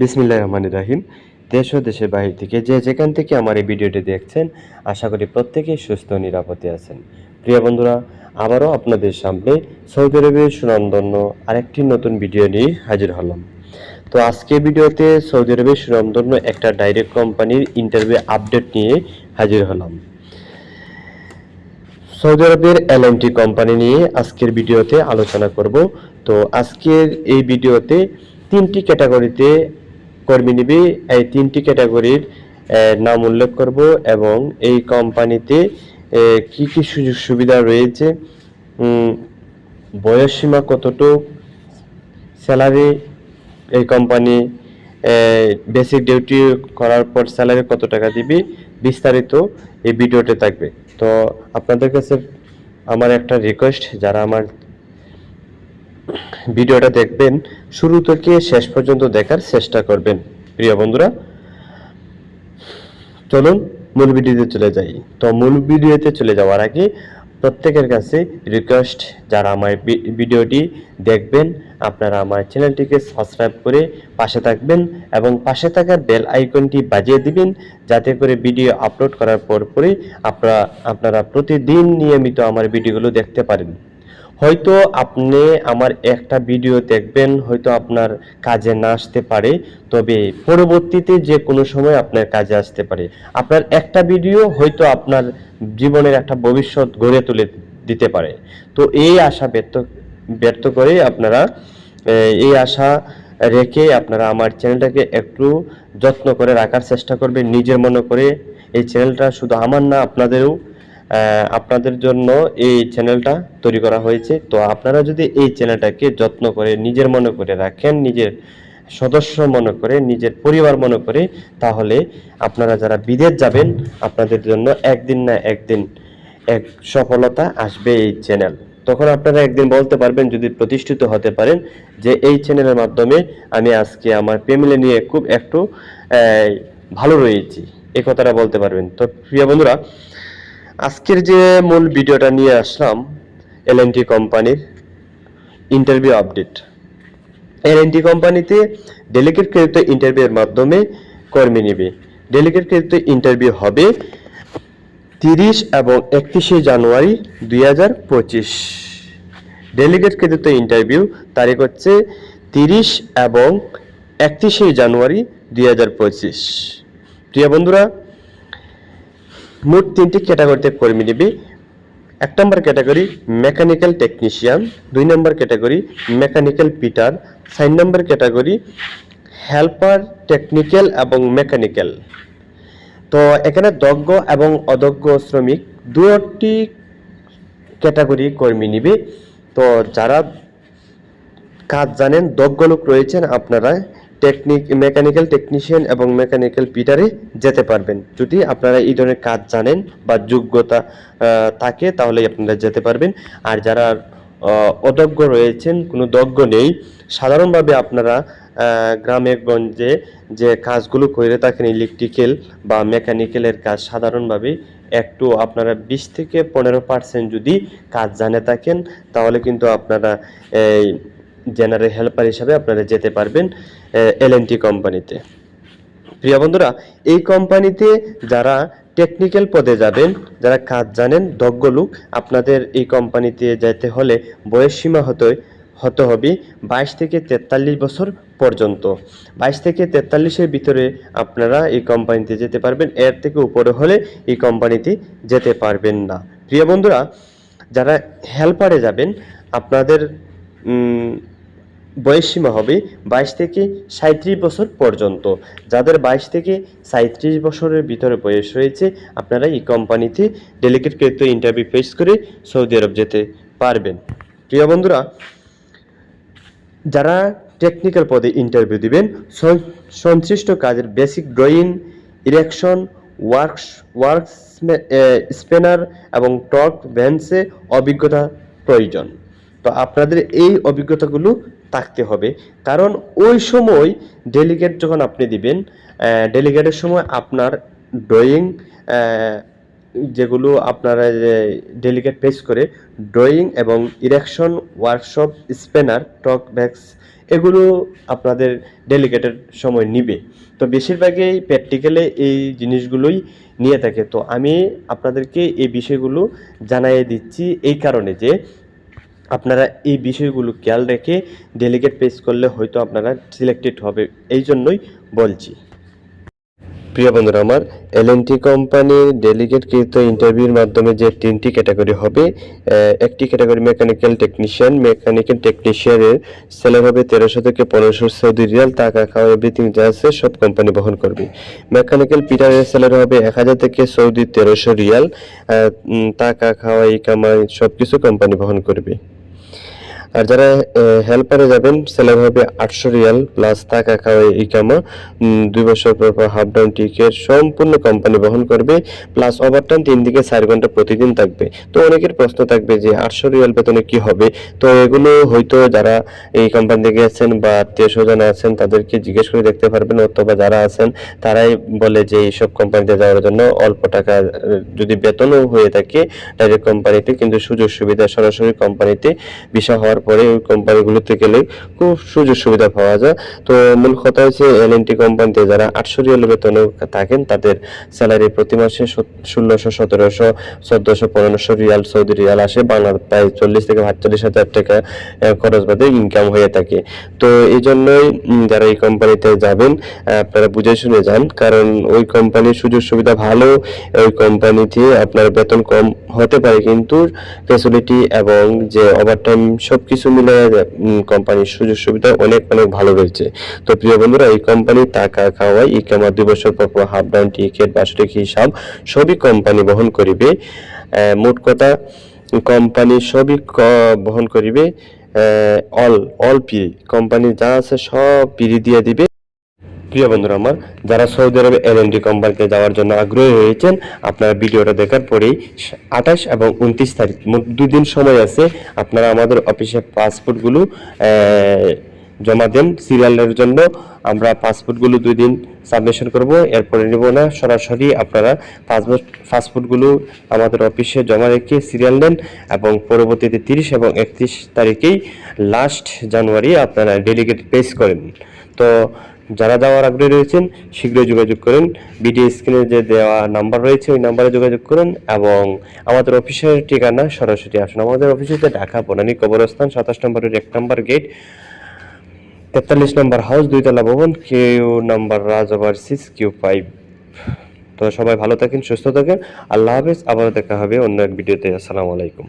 বিসমিল্লাহ রহমান রাহিম। দেশ ও দেশের বাহির থেকে যে যেখান থেকে আমার এই ভিডিওটি দেখছেন, আশা করি প্রত্যেকেই সুস্থ ও নিরাপদে আছেন। প্রিয় বন্ধুরা, আবারও আপনাদের সামনে সৌদি আরবের সুনামধন্য আরেকটি নতুন ভিডিও নিয়ে হাজির হলাম। তো আজকে ভিডিওতে সৌদি আরবের সুনামধন্য একটা ডাইরেক্ট কোম্পানির ইন্টারভিউ আপডেট নিয়ে হাজির হলাম। সৌদি আরবের এলএনটি কোম্পানি নিয়ে আজকের ভিডিওতে আলোচনা করব। তো আজকের এই ভিডিওতে তিনটি ক্যাটাগরিতে কর্মী নিবে এই তিনটি ক্যাটাগরির নাম উল্লেখ করব এবং এই কোম্পানিতে কি কি সুযোগ সুবিধা রয়েছে উম, বয়সসীমা কতটুক স্যালারি এই কোম্পানি বেসিক ডিউটি করার পর স্যালারি কত টাকা দিবি বিস্তারিত এই ভিডিওতে থাকবে। তো আপনাদের কাছে আমার একটা রিকোয়েস্ট যারা আমার ভিডিওটা দেখবেন শুরু থেকে শেষ পর্যন্ত দেখার চেষ্টা করবেন। প্রিয় বন্ধুরা, চলুন মূল ভিডিওতে চলে যাই। তো মূল ভিডিওতে চলে যাওয়ার আগে প্রত্যেকের কাছে রিকোয়েস্ট যারা আমার ভিডিওটি দেখবেন, আপনারা আমার চ্যানেলটিকে সাবস্ক্রাইব করে পাশে থাকবেন এবং পাশে থাকা বেল আইকনটি বাজিয়ে দিবেন, যাতে করে ভিডিও আপলোড করার পর পরে আপনারা আপনারা প্রতিদিন নিয়মিত আমার ভিডিওগুলো দেখতে পারেন। হয়তো আপনি আমার একটা ভিডিও দেখবেন, হয়তো আপনার কাজে না আসতে পারে, তবে পরবর্তীতে যে কোনো সময় আপনার কাজে আসতে পারে। আপনার একটা ভিডিও হয়তো আপনার জীবনের একটা ভবিষ্যৎ গড়ে তুলে দিতে পারে। তো এই আশা ব্যর্থ ব্যর্থ করে আপনারা এই আশা রেখে আপনারা আমার চ্যানেলটাকে একটু যত্ন করে রাখার চেষ্টা করবেন। নিজের মনে করে এই চ্যানেলটা শুধু আমার না, আপনাদেরও আপনাদের জন্য এই চ্যানেলটা তৈরি করা হয়েছে। তো আপনারা যদি এই চ্যানেলটাকে যত্ন করে, নিজের মনে করে রাখেন, নিজের সদস্য মনে করে, নিজের পরিবার মনে করে, তাহলে আপনারা যারা বিদেশ যাবেন, আপনাদের জন্য একদিন না একদিন এক সফলতা আসবে এই চ্যানেল তখন আপনারা একদিন বলতে পারবেন, যদি প্রতিষ্ঠিত হতে পারেন, যে এই চ্যানেলের মাধ্যমে আমি আজকে আমার ফ্যামিলি নিয়ে খুব একটু ভালো রয়েছি। এই কথাটা বলতে পারবেন। তো প্রিয় বন্ধুরা আজকের যে মূল ভিডিওটা নিয়ে আসলাম এলএনটি কোম্পানির ইন্টারভিউ আপডেট এলএনটি কোম্পানিতে ডেলিগেট কৃত ইন্টারভিউয়ের মাধ্যমে কর্মী নেবে। ডেলিগেট কৃত ইন্টারভিউ হবে তিরিশ এবং একত্রিশে জানুয়ারি দুই হাজার পঁচিশ। ডেলিগেট কৃত ইন্টারভিউ তারিখ হচ্ছে তিরিশ এবং একত্রিশে জানুয়ারি দুই হাজার পঁচিশ। প্রিয় বন্ধুরা মোট তিনটি ক্যাটাগরিতে কর্মী নেবে। এক নম্বর ক্যাটাগরি মেকানিক্যাল টেকনিশিয়ান দুই নম্বর ক্যাটাগরি মেকানিক্যাল পিটার চার নম্বর ক্যাটাগরি হেল্পার টেকনিক্যাল এবং মেকানিক্যাল তো এখানে দক্ষ এবং অদক্ষ শ্রমিক দুটি ক্যাটাগরি কর্মী নিবে। তো যারা কাজ জানেন, দক্ষ লোক রয়েছেন আপনারা টেকনিক মেকানিক্যাল টেকনিশিয়ান এবং মেকানিক্যাল পিটারে যেতে পারবেন। যদি আপনারা এই ধরনের কাজ জানেন বা যোগ্যতা থাকে তাহলে আপনারা যেতে পারবেন। আর যারা অদক্ষ রয়েছেন, কোনো দজ্ঞ নেই, সাধারণভাবে আপনারা গ্রামে গঞ্জে যে কাজগুলো করে থাকেন ইলেকট্রিক্যাল বা মেকানিক্যালের কাজ, সাধারণভাবে একটু আপনারা বিশ থেকে পনেরো পার্সেন্ট যদি কাজ জানে থাকেন, তাহলে কিন্তু আপনারা এই জেনারেল হেল্পার হিসাবে আপনারা যেতে পারবেন। এলএনটি কোম্পানিতে প্রিয় বন্ধুরা, এই কোম্পানিতে যারা টেকনিক্যাল পদে যাবেন, যারা কাজ জানেন, দক্ষ লোক, আপনাদের এই কোম্পানিতে যেতে হলে বয়স সীমা হতে হতে হবে বাইশ থেকে তেতাল্লিশ বছর পর্যন্ত। বাইশ থেকে তেতাল্লিশের ভিতরে আপনারা এই কোম্পানিতে যেতে পারবেন, এর থেকে উপরে হলে এই কোম্পানিতে যেতে পারবেন না। প্রিয় বন্ধুরা, যারা হেল্পারে যাবেন, আপনাদের বয়সসীমা হবে বাইশ থেকে সাঁত্রিশ বছর পর্যন্ত। যাদের বাইশ থেকে সাঁত্রিশ বছরের ভিতরে বয়স রয়েছে আপনারা এই কোম্পানিতে ডেলিগেটকৃত ইন্টারভিউ ফেস করে সৌদি আরব যেতে পারবেন। প্রিয় বন্ধুরা, যারা টেকনিক্যাল পদে ইন্টারভিউ দিবেন সংশ্লিষ্ট কাজের basic drawing erection works works spanner এবং টর্ক ভ্যান্সে অভিজ্ঞতা প্রয়োজন। তো আপনাদের এই অভিজ্ঞতাগুলো থাকতে হবে। কারণ ওই সময় ডেলিগেট যখন আপনি দিবেন ডেলিগেটের সময় আপনার ড্রয়িং যেগুলো আপনারা ডেলিগেট পেশ করে ড্রয়িং এবং erection workshop spanner torque bags এগুলো আপনাদের ডেলিকেটেড সময় নিবে। তো বেশিরভাগই প্র্যাকটিক্যালে এই জিনিসগুলোই নিয়ে থাকে। তো আমি আপনাদেরকে এই বিষয়গুলো জানাই দিচ্ছি এই কারণে যে আপনারা এই বিষয়গুলো খেয়াল রেখে ডেলিগেট পেশ করলে হয়তো আপনারা সিলেক্টেড হবে। এই জন্যই বলছি। প্রিয় বন্ধুরা, আমার এল এলএনটি কোম্পানির ডেলিগেটকৃত ইন্টারভিউর মাধ্যমে যে তিনটি ক্যাটাগরি হবে একটি ক্যাটাগরি মেকানিক্যাল টেকনিশিয়ান মেকানিক্যাল টেকনিশিয়ানের স্যালারি হবে তেরোশো থেকে পনেরোশো সৌদি রিয়াল, টাকা খাওয়া এভরিথিং যা আছে সব কোম্পানি বহন করবে। মেকানিক্যাল পিটারের স্যালারি হবে এক হাজার থেকে সৌদি তেরোশো রিয়াল টাকা খাওয়া এই কামাই সব কিছু কোম্পানি বহন করবে। আর যারা হেল্পারে যাবেন স্যালারি হবে আটশো রিয়াল প্লাস টাকা খাওয়া ইকামা। দুই বছর পর পর হাফ ডাউন টিকেট সম্পূর্ণ কোম্পানি বহন করবে প্লাস ওভারটাইম তিন থেকে চার ঘণ্টা প্রতিদিন থাকবে। তো অনেকের প্রশ্ন থাকবে যে, আটশো রিয়াল বেতনে কি হবে? তো এগুলো হয়তো যারা এই কোম্পানি থেকে আছেন বা আত্মীয় স্বজন আছেন, তাদেরকে জিজ্ঞেস করে দেখতে পারবেন, অথবা যারা আছেন, তারাই বলে যে, এইসব কোম্পানিতে যাওয়ার জন্য অল্প টাকা যদি বেতনও হয়ে থাকে ডাইরেক্ট কোম্পানিতে কিন্তু সুযোগ সুবিধা সরাসরি কোম্পানিতে ভিসা হওয়ার পরে ওই কোম্পানিগুলোতে গেলে খুব সুযোগ সুবিধা পাওয়া যায়। তো মূল কথা হচ্ছে এলএনটি কোম্পানিতে যারা আটশো রিয়াল বেতনে থাকেন, তাদের স্যালারি প্রতি মাসে ষোলোশো, সতেরোশো, চোদ্দশো, পনেরোশো রিয়াল সৌদি রিয়াল আসে। বাংলা প্রায় চল্লিশ থেকে সাতচল্লিশ হাজার টাকা খরচ বাদে ইনকাম হয়ে থাকে। তো এই জন্যই যারা এই কোম্পানিতে যাবেন আপনারা বুঝে শুনে যান। কারণ ওই কোম্পানির সুযোগ সুবিধা ভালো, ওই কোম্পানিতে আপনার বেতন কম হতে পারে, কিন্তু ফেসিলিটি এবং যে ওভারটাইম সব কিছু মিলে কোম্পানির সুযোগ সুবিধা অনেক অনেক ভালো রয়েছে তো প্রিয় বন্ধুরা, এই কোম্পানি টাকা খাওয়াই ই কামার দুই বছর পর পর হাফ ডাউন টিকিট বার্ষিক হিসাব, সবই কোম্পানি বহন করিবে। মোট কথা, কোম্পানি সবই বহন করিবে। অল অল পি কোম্পানি যা আছে সব পিড়ি দিয়ে দিবে। প্রিয় বন্ধুরা আমার, যারা সৌদি আরবে এল এলএনডি কোম্পানিতে যাওয়ার জন্য আগ্রহী হয়েছেন, আপনারা ভিডিওটা দেখার পরেই আঠাশ এবং উনত্রিশ তারিখ, মোট দুই দিন সময় আছে, আপনারা আমাদের অফিসে পাসপোর্টগুলো জমা দেন সিরিয়ালের জন্য। আমরা পাসপোর্টগুলো দুই দিন সাবমিশন করব, এরপরে নেব না, সরাসরি আপনারা পাসপোর্ট পাসপোর্টগুলো আমাদের অফিসে জমা রেখে সিরিয়াল নেন এবং পরবর্তীতে তিরিশ এবং একত্রিশ তারিখেই লাস্ট জানুয়ারি আপনারা ডেলিগেট পেশ করেন। তো যারা যাওয়ার আগ্রহী রয়েছেন, শীঘ্রই যোগাযোগ করেন। ভিডিও স্ক্রিনে যে দেওয়া নাম্বার রয়েছে, ওই নাম্বারে যোগাযোগ করুন এবং আমাদের অফিসের ঠিকানা সরাসরি আসুন। আমাদের অফিস হচ্ছে ঢাকা বনানী কবরস্থান, সাতাশ নম্বরের এক নম্বর গেট তেতাল্লিশ নম্বর হাউস দুইতলা ভবন, কিউ নাম্বার রাজ সিক্স কিউ ফাইভ তো সবাই ভালো থাকেন, সুস্থ থাকেন। আল্লাহ হাফেজ, আবারও দেখা হবে অন্য এক ভিডিওতে আসসালামু আলাইকুম।